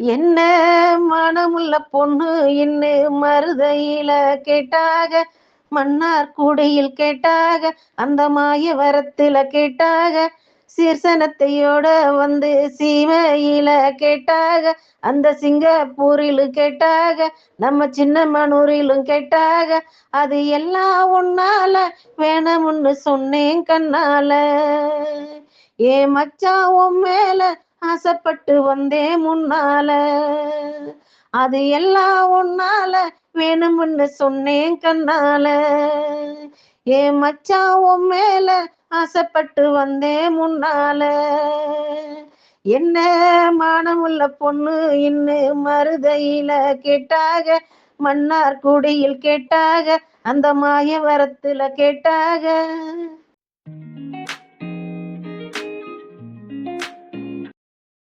என்ன மனமுள்ள பொண்ணு இன்னு மருதையில கேட்டாக? மன்னார் குடியில் கேட்டாக? அந்த மாய வரத்துல கேட்டாக? சீர்சனத்தையோட வந்து சீமையில கேட்டாக? அந்த சிங்கப்பூரிலும் கேட்டாக? நம்ம சின்ன மனூரிலும் கேட்டாக? அது எல்லாம் உன்னால வேணும்னு சொன்னேன் கண்ணால. ஏ மச்சான் உன் மேல ஆசைப்பட்டு வந்தேன் முன்னால. அது எல்லாம் உன்னால வேணும்னு சொன்னேன் கண்ணால. ஏ மச்சான் உன் மேல ஆசைப்பட்டு வந்தேன் முன்னால. என்ன மானமுள்ள பொண்ணு இன்னு மருதையில கேட்டாக? மன்னார் குடியில் கேட்டாக? அந்த மாய வரத்துல கேட்டாக?